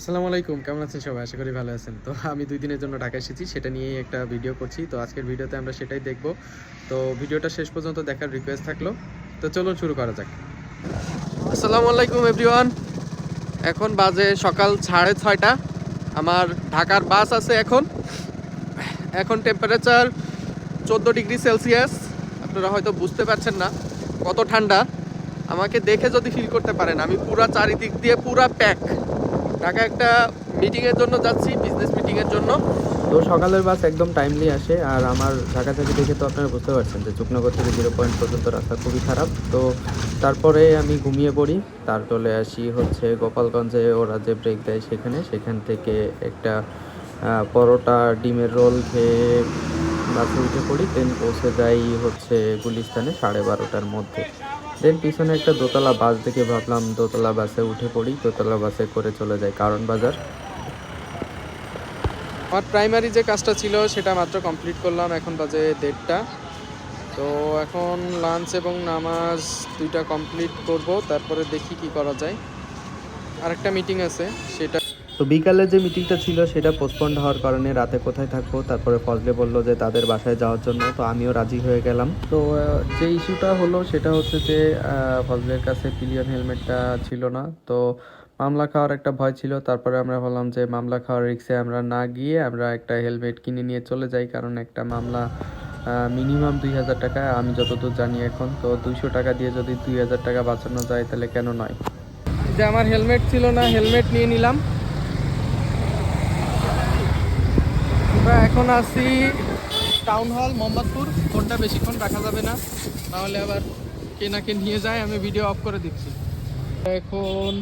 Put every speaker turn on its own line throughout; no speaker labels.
আসসালামু আলাইকুম, কেমন আছেন সবাই? আশা করি ভালো আছেন। তো আমি দুই দিনের জন্য ঢাকা এসেছি, সেটা নিয়েই একটা ভিডিও করছি। তো আজকের ভিডিওতে আমরা সেটাই দেখব। তো ভিডিওটা শেষ পর্যন্ত দেখার রিকোয়েস্ট থাকল। তো চলুন শুরু করা যাক। আসসালামু আলাইকুম এভরিওয়ান এখন বাজে সকাল সাড়ে ছয়টা। আমার ঢাকার বাস আছে এখন। এখন টেম্পারেচার চোদ্দ ডিগ্রি সেলসিয়াস। আপনারা হয়তো বুঝতে পারছেন না কত ঠান্ডা। আমাকে দেখে যদি ফিল করতে পারেন, আমি পুরা চারিদিক দিয়ে পুরা প্যাক ঢাকা একটা মিটিংয়ের জন্য যাচ্ছি বিজনেস মিটিংয়ের জন্য।
তো সকালের বাস একদম টাইমলি আসে, আর আমার ঢাকা থেকে দেখে তো আপনারা বুঝতে পারছেন যে চুকনগর থেকে জিরো পয়েন্ট পর্যন্ত রাস্তা খুবই খারাপ। তো তারপরে আমি ঘুমিয়ে পড়ি, তার চলে আসি হচ্ছে গোপালগঞ্জে, ওরা যে ব্রেক দেয় সেখানে। সেখান থেকে একটা পরোটা, ডিমের রোল খেয়ে বাসে উঠে পড়ি দেন পৌঁছে যাই হচ্ছে গুলিস্তানে সাড়ে বারোটার মধ্যে। দেন পিছনে একটা দোতলা বাস দেখে ভাবলাম, দোতলা বাসে উঠে পড়ি, দোতলা বাসে করে চলে যাই কারণ বাজার।
আমার প্রাইমারি যে কাজটা ছিল সেটা মাত্র কমপ্লিট করলাম, এখন বাজে দেড়টা। তো এখন লাঞ্চ এবং নামাজ দুইটা কমপ্লিট করব, তারপরে দেখি কি করা যায়। আরেকটা মিটিং আছে, সেটা
তো বিকালে যে মিটিংটা ছিল সেটা পোস্টপন্ড হওয়ার কারণে রাতে কোথায় থাকব? তারপরে ফজলে বলল যে তাদের বাসায় যাওয়ার জন্য তো আমিও রাজি হয়ে গেলাম। তো যে ইস্যুটা হলো সেটা হচ্ছে যে ফজলের কাছে পিলিয়ন হেলমেটটা ছিল না। তো মামলা খাওয়ার একটা ভয় ছিল। তারপরে আমরা বললাম যে মামলা খাওয়ার রিক্সে আমরা না গিয়ে আমরা একটা হেলমেট কিনে নিয়ে চলে যাই কারণ একটা মামলা মিনিমাম দুই হাজার টাকা আমি যতদূর জানি এখন। তো দুইশো টাকা দিয়ে যদি দুই হাজার টাকা বাঁচানো যায় তাহলে কেন নয়?
যে আমার হেলমেট ছিল না হেলমেট নিয়ে নিলাম। আমরা এখন আছি টাউন হল মোহাম্মদপুর ফোনটা বেশিক্ষণ রাখা যাবে না তাহলে আবার কে না কে নিয়ে যায়, আমি ভিডিও অফ করে দিচ্ছি। এখন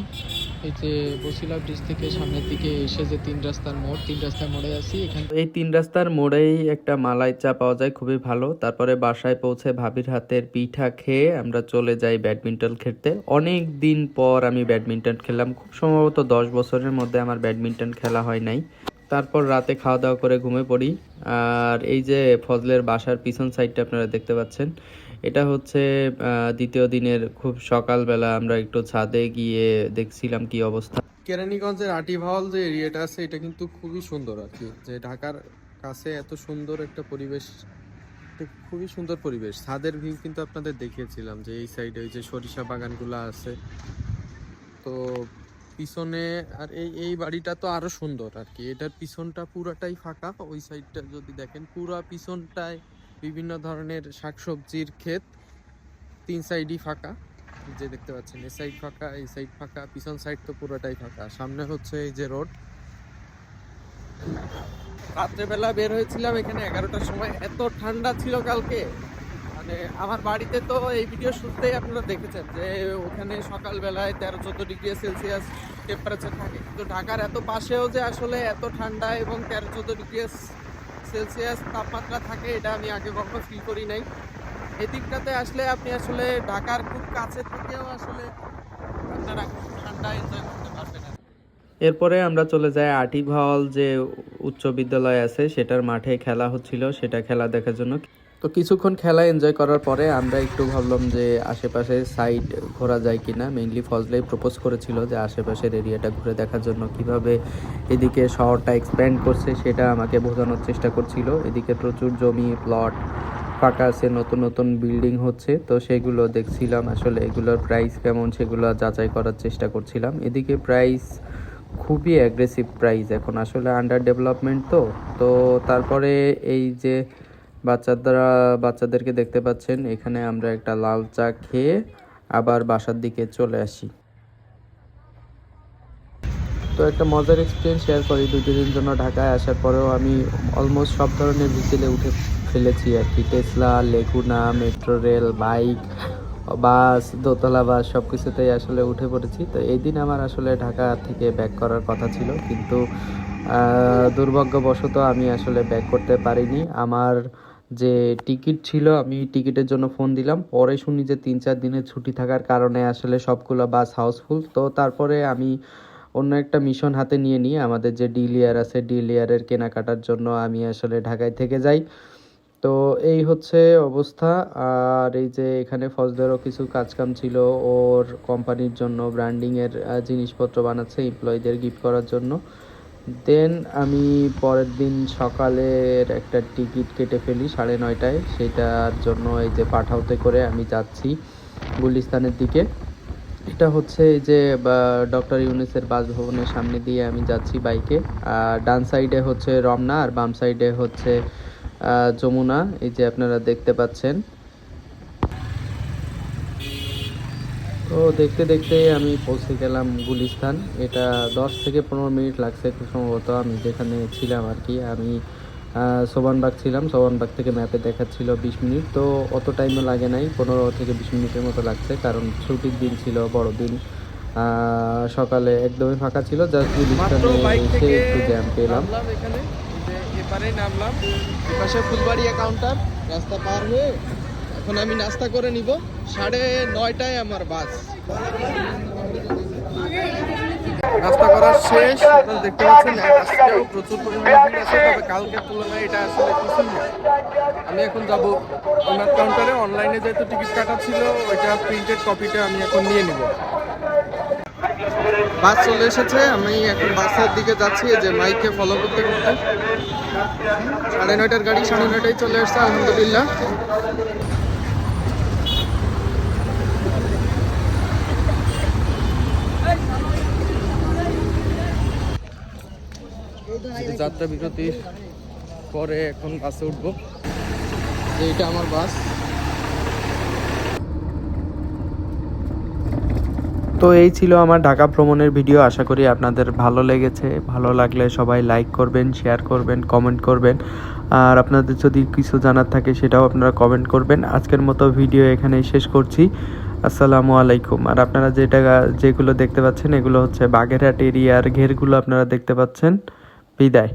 এই যে বসিলা ব্রিজ থেকে সামনের দিকে এসে যে তিন রাস্তার মোড়, তিন রাস্তার মোড়ে আছি, এখানে
এই তিন রাস্তার মোড়েই একটা মালাই চা পাওয়া যায়, খুবই ভালো। তারপরে বাসায় পৌঁছে ভাবির হাতের পিঠা খেয়ে আমরা চলে যাই ব্যাডমিন্টন খেলতে। অনেক দিন পর আমি ব্যাডমিন্টন খেললাম, খুব সম্ভবত দশ বছরের মধ্যে আমার ব্যাডমিন্টন খেলা হয় নাই। তারপর রাতে খাওয়া দাওয়া করে ঘুমিয়ে পড়ি। আর এই যে ফজলের বাসার পিছন সাইডটা আপনারা দেখতে পাচ্ছেন, এটা হচ্ছে দ্বিতীয় দিনের খুব সকালবেলা আমরা একটু ছাদে গিয়ে দেখছিলাম কি অবস্থা।
কেরানীগঞ্জের আটিভাওয়াল যে এরিয়াটা আছে, এটা কিন্তু খুবই সুন্দর আর কি। যে ঢাকার কাছে এত সুন্দর একটা পরিবেশ খুবই সুন্দর পরিবেশ। ছাদের ভিউ কিন্তু আপনাদের দেখিয়েছিলাম যে এই সাইডে ওই যে সরিষা বাগানগুলো আছে। তো পিছনে আর এই এই বাড়িটা তো আরও সুন্দর আর কি। এটার পিছনটা পুরাটাই ফাঁকা, ওই সাইডটা যদি দেখেন, পুরা পিছনটায় বিভিন্ন ধরনের শাকসবজির ক্ষেত, তিন সাইডই ফাঁকা যে দেখতে পাচ্ছেন এই সাইড ফাঁকা, এই সাইড ফাঁকা, পিছন সাইড তো পুরোটাই ফাঁকা। সামনে হচ্ছে এই যে রোড। রাত্রেবেলা বের হয়েছিলাম এখানে এগারোটার সময়, এত ঠান্ডা ছিল কালকে। মানে আমার বাড়িতে তো এই ভিডিও শুরুতেই আপনারা দেখেছেন যে ওখানে সকালবেলায় তেরো চোদ্দ ডিগ্রি সেলসিয়াস টেম্পারেচার থাকে। কিন্তু ঢাকার এত পাশেও যে আসলে এত ঠান্ডা এবং তেরো চোদ্দ ডিগ্রি সেলসিয়াস তাপমাত্রা থাকে, এটা আমি আগে কখনো ফিল করি নাই। এদিকটাতে আসলে আপনি আসলে ঢাকার খুব কাছে থেকেও আসলে আপনারা ঠান্ডা এনজয় করতে পারবেন
এরপরে আমরা চলে যাই আটিক হল যে উচ্চ বিদ্যালয় আছে, সেটার মাঠে খেলা হচ্ছিল। সেটা খেলা দেখার জন্য তো কিছুক্ষণ খেলা এনজয় করার পরে আমরা একটু ভাবলাম যে আশেপাশে সাইড ঘোরা যায় কিনা। মেইনলি ফজলাই প্রপোজ করেছিল যে আশেপাশের এরিয়াটা ঘুরে দেখার জন্য কীভাবে এদিকে শহরটা এক্সপ্যান্ড করছে সেটা আমাকে বোঝানোর চেষ্টা করছিল। এদিকে প্রচুর জমি প্লট ফাঁকা আছে, নতুন নতুন বিল্ডিং হচ্ছে। তো সেগুলো দেখছিলাম, আসলে এগুলোর প্রাইস কেমন সেগুলো যাচাই করার চেষ্টা করছিলাম। এদিকে প্রাইস খুবই অ্যাগ্রেসিভ প্রাইস এখন। আসলে আন্ডার ডেভেলপমেন্ট তো। তো তারপরে এই যে বাচ্চারা বাচ্চাদেরকে দেখতে পাচ্ছেন, এখানে আমরা একটা লাল চা খেয়ে আবার বাসার দিকে চলে আসি। তো একটা মজার এক্সপিরিয়েন্স শেয়ার করি দুই দিনের জন্য ঢাকায় আসার পরেও আমি অলমোস্ট সব ধরনের ভেহিকেলে উঠে ফেলেছি আর কি। Tesla Leguna metro rail bike bus দোতলা বাস সব কিছুতেই আসলে উঠে পড়েছি। তো এই দিন আমার আসলে ঢাকা থেকে ব্যাক করার কথা ছিল, কিন্তু দুর্ভাগ্যবশত আমি আসলে ব্যাক করতে পারিনি। আমার যে টিকিট ছিল, আমি টিকিটের জন্য ফোন দিলাম। পরে শুনি যে তিন চার দিনের ছুটি থাকার কারণে আসলে সবগুলো বাস হাউসফুল। তো তারপরে আমি অন্য একটা মিশন হাতে নিয়ে নিই আমাদের যে ডিলিয়ার আছে ডিলিয়ারের কেনাকাটার জন্য আমি আসলে ঢাকায় থেকে যাই। তো এই হচ্ছে অবস্থা। আর এই যে এখানে ফজলেরও কিছু কাজকাম ছিল, ওর কোম্পানির জন্য ব্র্যান্ডিংয়ের জিনিসপত্র বানাচ্ছে এমপ্লয়ীদের গিফট করার জন্য। দেন আমি পরের দিন সকালের একটা টিকিট কেটে ফেলি সাড়ে নয়টায়। সেটার জন্য এই যে পাঠাওতে করে আমি যাচ্ছি গুলিস্তানের দিকে। এটা হচ্ছে যে ডক্টর ইউনিসের বাসভবনের সামনে দিয়ে আমি যাচ্ছি বাইকে। আর ডান সাইডে হচ্ছে রমনা, আর বাম সাইডে হচ্ছে যমুনা। এই যে আপনারা দেখতে পাচ্ছেন। তো দেখতে দেখতে আমি পৌঁছে গেলাম গুলিস্তান। এটা দশ থেকে পনেরো মিনিট লাগছে সম্ভবত। আমি যেখানে ছিলাম আর কি আমি সোবানবাগ ছিলাম। সোবানবাগ থেকে ম্যাপে দেখাচ্ছিল বিশ মিনিট। তো অত টাইমও লাগে নাই পনেরো থেকে বিশ মিনিটের মতো লাগছে। কারণ ছুটির দিন ছিল বড় দিন। সকালে একদমই ফাঁকা ছিল। জাস্ট গুলিস্তানে এসে একটু জ্যাম পেলাম।
এখানে। এপারে নামলাম। এপাশে ফুলবাড়িয়া কাউন্টার রাস্তা পার হয়ে এখন আমি নাস্তা করে নিব। সাড়ে নয়টায় আমার বাস। নাস্তা করা শেষ। আপনারা দেখতে পাচ্ছেন, আজকেও প্রচুর পরিমাণে ভিড় আছে, তবে কালকের তুলনায় এটা আসলে কিছুই না। আমি এখন যাব ওনার কাউন্টারে অনলাইনে যেহেতু টিকিট কাটা ছিল, ওইটা প্রিন্টেড কপিটা আমি এখন নিয়ে নিব। বাস চলে এসেছে। আমি এখন বাসের দিকে যাচ্ছি যে মাইকে ফলো করতে করতে। সাড়ে নয়টার গাড়ি, সাড়ে নয়টায় চলে এসছে আলহামদুলিল্লাহ এই যে যাত্রা বিরতির পরে এখন বাসে উঠবো। এইটা আমার বাস।
তো এই ছিল আমার ঢাকা ভ্রমণের ভিডিও। আশা করি আপনাদের ভালো লেগেছে। ভালো লাগলে সবাই লাইক করবেন, শেয়ার করবেন, কমেন্ট করবেন। আর আপনাদের যদি কিছু জানার থাকে সেটাও আপনারা কমেন্ট করবেন। আজকের মতো ভিডিও এখানেই শেষ করছি। আসসালামু আলাইকুম। আর আপনারা যেটা যেগুলো দেখতে পাচ্ছেন, এগুলো হচ্ছে বাগেরহাট এরিয়ার ঘেরগুলো আপনারা দেখতে পাচ্ছেন। বিদায়